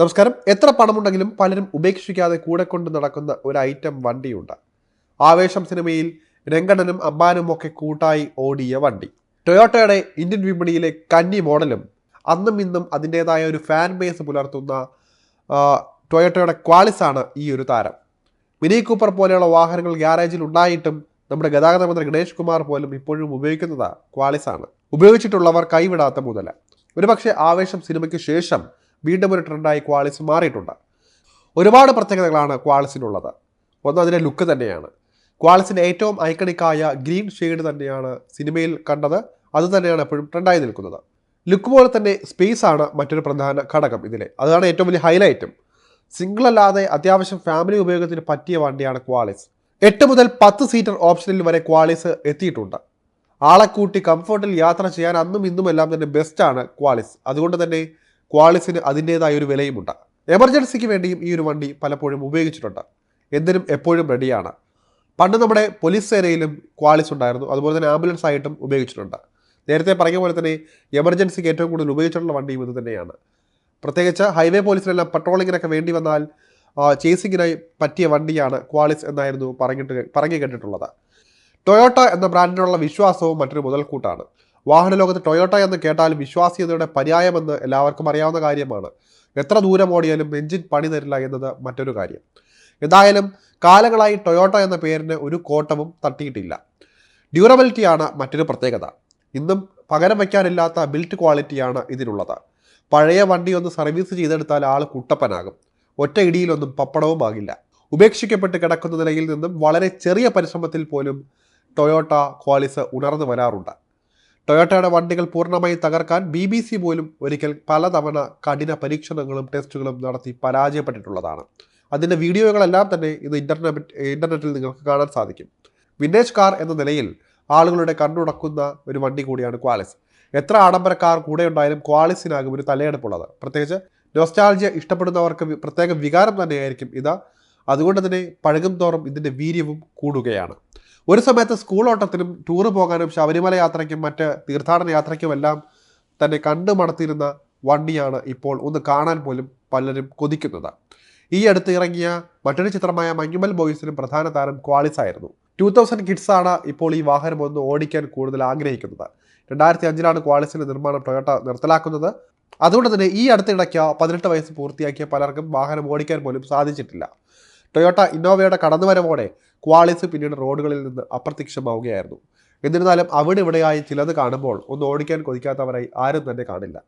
നമസ്കാരം. എത്ര പണമുണ്ടെങ്കിലും പലരും ഉപേക്ഷിക്കാതെ കൂടെ കൊണ്ട് നടക്കുന്ന ഒരു ഐറ്റം വണ്ടിയുണ്ട്. ആവേശം സിനിമയിൽ രംഗണനും അമ്പാനും ഒക്കെ കൂട്ടായി ഓടിയ വണ്ടി. ടൊയോട്ടയുടെ ഇന്ത്യൻ വിപണിയിലെ കന്നി മോഡലും അന്നും ഇന്നും അതിന്റേതായ ഒരു ഫാൻ ബേസ് പുലർത്തുന്ന ടൊയോട്ടയുടെ ക്വാളിസാണ് ഈ ഒരു താരം. മിനി കൂപ്പർ പോലെയുള്ള വാഹനങ്ങൾ ഗ്യാരേജിൽ ഉണ്ടായിട്ടും നമ്മുടെ ഗതാഗത മന്ത്രി ഗണേഷ് കുമാർ പോലും ഇപ്പോഴും ഉപയോഗിക്കുന്നത് ക്വാളിസാണ് ഉപയോഗിച്ചിട്ടുള്ളവർ കൈവിടാത്ത മുതല. ഒരുപക്ഷെ ആവേശം സിനിമയ്ക്ക് ശേഷം വീണ്ടും ഒരു ട്രെൻഡായി ക്വാളിസ് മാറിയിട്ടുണ്ട്. ഒരുപാട് പ്രത്യേകതകളാണ് ക്വാളിസിനുള്ളത്. ഒന്ന് അതിന്റെ ലുക്ക് തന്നെയാണ്. ക്വാളിസിന്റെ ഏറ്റവും ഐക്കണിക്കായ ഗ്രീൻ ഷെയ്ഡ് തന്നെയാണ് സിനിമയിൽ കണ്ടത്. അത് തന്നെയാണ് എപ്പോഴും ട്രെൻഡായി നിൽക്കുന്നത്. ലുക്ക് പോലെ തന്നെ സ്പേസ് ആണ് മറ്റൊരു പ്രധാന ഘടകം ഇതിലെ. അതാണ് ഏറ്റവും വലിയ ഹൈലൈറ്റും സിംഗിൾ അല്ലാതെ അത്യാവശ്യം ഫാമിലി ഉപയോഗത്തിന് പറ്റിയ വണ്ടിയാണ് ക്വാളിസ്. എട്ട് മുതൽ പത്ത് സീറ്റർ ഓപ്ഷനിൽ വരെ ക്വാളിസ് എത്തിയിട്ടുണ്ട്. ആളെ കൂട്ടി കംഫർട്ടിൽ യാത്ര ചെയ്യാൻ അന്നും ഇന്നും എല്ലാം തന്നെ ബെസ്റ്റാണ് ക്വാളിസ്. അതുകൊണ്ട് തന്നെ ക്വാളിസിന് അതിന്റേതായ ഒരു വിലയുമുണ്ട്. എമർജൻസിക്ക് വേണ്ടിയും ഈ ഒരു വണ്ടി പലപ്പോഴും ഉപയോഗിച്ചിട്ടുണ്ട്. എന്തിനും എപ്പോഴും റെഡിയാണ് പണ്ട് നമ്മുടെ പോലീസ് സേനയിലും ക്വാളിസ് ഉണ്ടായിരുന്നു. അതുപോലെ തന്നെ ആംബുലൻസ് ആയിട്ടും ഉപയോഗിച്ചിട്ടുണ്ട്. നേരത്തെ പറഞ്ഞ പോലെ തന്നെ എമർജൻസിക്ക് ഏറ്റവും കൂടുതൽ ഉപയോഗിച്ചിട്ടുള്ള വണ്ടിയും ഇത് തന്നെയാണ്. പ്രത്യേകിച്ച് ഹൈവേ പോലീസിനെല്ലാം പട്രോളിങ്ങിനൊക്കെ വേണ്ടി വന്നാൽ ചേസിങ്ങിനായി പറ്റിയ വണ്ടിയാണ് ക്വാളിസ് എന്നായിരുന്നു പറഞ്ഞിട്ട് പറഞ്ഞു കേട്ടിട്ടുള്ളത്. ടൊയോട്ട എന്ന ബ്രാൻഡിനുള്ള വിശ്വാസവും മറ്റൊരു മുതൽക്കൂട്ടാണ്. വാഹന ലോകത്ത് ടൊയോട്ട എന്ന് കേട്ടാൽ വിശ്വാസ്യതയുടെ പര്യായമെന്ന് എല്ലാവർക്കും അറിയാവുന്ന കാര്യമാണ്. എത്ര ദൂരം ഓടിയാലും എഞ്ചിൻ പണി തരില്ല എന്നത് മറ്റൊരു കാര്യം. എന്തായാലും കാലങ്ങളായി ടൊയോട്ട എന്ന പേരിന് ഒരു കോട്ടവും തട്ടിയിട്ടില്ല. ഡ്യൂറബിലിറ്റിയാണ് മറ്റൊരു പ്രത്യേകത. ഇന്നും പകരം വയ്ക്കാനില്ലാത്ത ബിൽറ്റ് ക്വാളിറ്റിയാണ് ഇതിനുള്ളത് പഴയ വണ്ടി ഒന്ന് സർവീസ് ചെയ്തെടുത്താൽ ആൾ കുട്ടപ്പനാകും. ഒറ്റ ഇടിയിലൊന്നും പപ്പടവും ആകില്ല. ഉപേക്ഷിക്കപ്പെട്ട് കിടക്കുന്ന നിലയിൽ നിന്നും വളരെ ചെറിയ പരിശ്രമത്തിൽ പോലും ടൊയോട്ട ക്വാളിസ് ഉണർന്നു വരാറുണ്ട്. ടൊയോട്ടയുടെ വണ്ടികൾ പൂർണമായി തകർക്കാൻ ബി ബി സി പോലും ഒരിക്കൽ പലതവണ കഠിന പരീക്ഷണങ്ങളും ടെസ്റ്റുകളും നടത്തി പരാജയപ്പെട്ടിട്ടുള്ളതാണ്. അതിന്റെ വീഡിയോകളെല്ലാം തന്നെ ഇത് ഇന്റർനെറ്റ് ഇന്റർനെറ്റിൽ നിങ്ങൾക്ക് കാണാൻ സാധിക്കും. വിന്റേജ് കാർ എന്ന നിലയിൽ ആളുകളുടെ കണ്ണുടക്കുന്ന ഒരു വണ്ടി കൂടിയാണ് ക്വാളിസ്. എത്ര ആഡംബര കാർ കൂടെ ഉണ്ടായാലും ക്വാളിസിനാകും ഒരു തലയെടുപ്പുള്ളത്. പ്രത്യേകിച്ച് നോസ്റ്റാൾജിയ ഇഷ്ടപ്പെടുന്നവർക്ക് പ്രത്യേക വികാരം തന്നെയായിരിക്കും ഇത്. അതുകൊണ്ട് തന്നെ പഴകും തോറും ഇതിന്റെ വീര്യവും കൂടുകയാണ്. ഒരു സമയത്ത് സ്കൂൾ ഓട്ടത്തിനും ടൂറ് പോകാനും ശബരിമല യാത്രയ്ക്കും മറ്റ് തീർത്ഥാടന യാത്രയ്ക്കുമെല്ലാം തന്നെ കണ്ടു മണത്തിരുന്ന വണ്ടിയാണ് ഇപ്പോൾ ഒന്ന് കാണാൻ പോലും പലരും കൊതിക്കുന്നത്. ഈ അടുത്ത് ഇറങ്ങിയ മറ്റൊരു ചിത്രമായ മഞ്ഞുമൽ ബോയ്സിനും പ്രധാന താരം ക്വാളിസ് ആയിരുന്നു. ടൂ തൗസൻഡ് കിഡ്സാണ് ഇപ്പോൾ ഈ വാഹനം ഒന്ന് ഓടിക്കാൻ കൂടുതൽ ആഗ്രഹിക്കുന്നത്. രണ്ടായിരത്തി അഞ്ചിലാണ് ക്വാളിസിന്റെ നിർമ്മാണം ടൊയോട്ട നിർത്തലാക്കുന്നത്. അതുകൊണ്ട് തന്നെ ഈ അടുത്തിടയ്ക്ക് പതിനെട്ട് വയസ്സ് പൂർത്തിയാക്കിയ പലർക്കും വാഹനം ഓടിക്കാൻ പോലും സാധിച്ചിട്ടില്ല. ടൊയോട്ട ഇന്നോവയുടെ കടന്നുവരവോടെ ക്വാളിസ് പിന്നീട് റോഡുകളിൽ നിന്ന് അപ്രത്യക്ഷമാവുകയായിരുന്നു. എന്നിരുന്നാലും അവിടെ ഇവിടെയായി ചിലത് കാണുമ്പോൾ ഒന്ന് ഓടിക്കാൻ കൊതിക്കാത്തവരായി ആരും തന്നെ കാണില്ല.